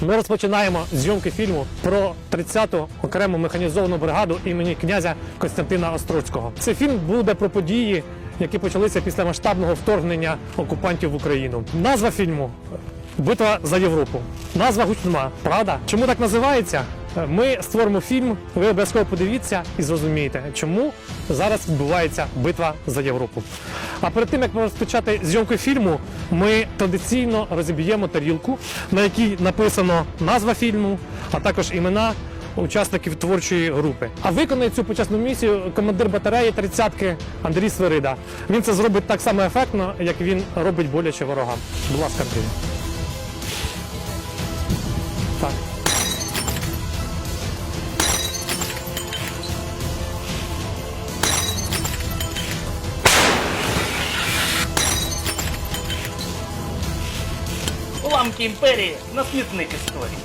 Ми розпочинаємо зйомки фільму про 30-ту окрему механізовану бригаду імені князя Костянтина Острозького. Цей фільм буде про події, які почалися після масштабного вторгнення окупантів в Україну. Назва фільму Битва за Європу. Назва гучна, правда? Чому так називається? Ми створимо фільм, ви обов'язково подивіться і зрозумієте, чому зараз відбувається битва за Європу. А перед тим як розпочати зйомку фільму, ми традиційно розіб'ємо тарілку, на якій написано назва фільму, а також імена учасників творчої групи. А виконає цю почесну місію командир батареї 30-ки Андрій Свирида. Він це зробить так само ефектно, як він робить боляче ворогам. Будь ласка, Андрій. Уламки імперії на смітник історії.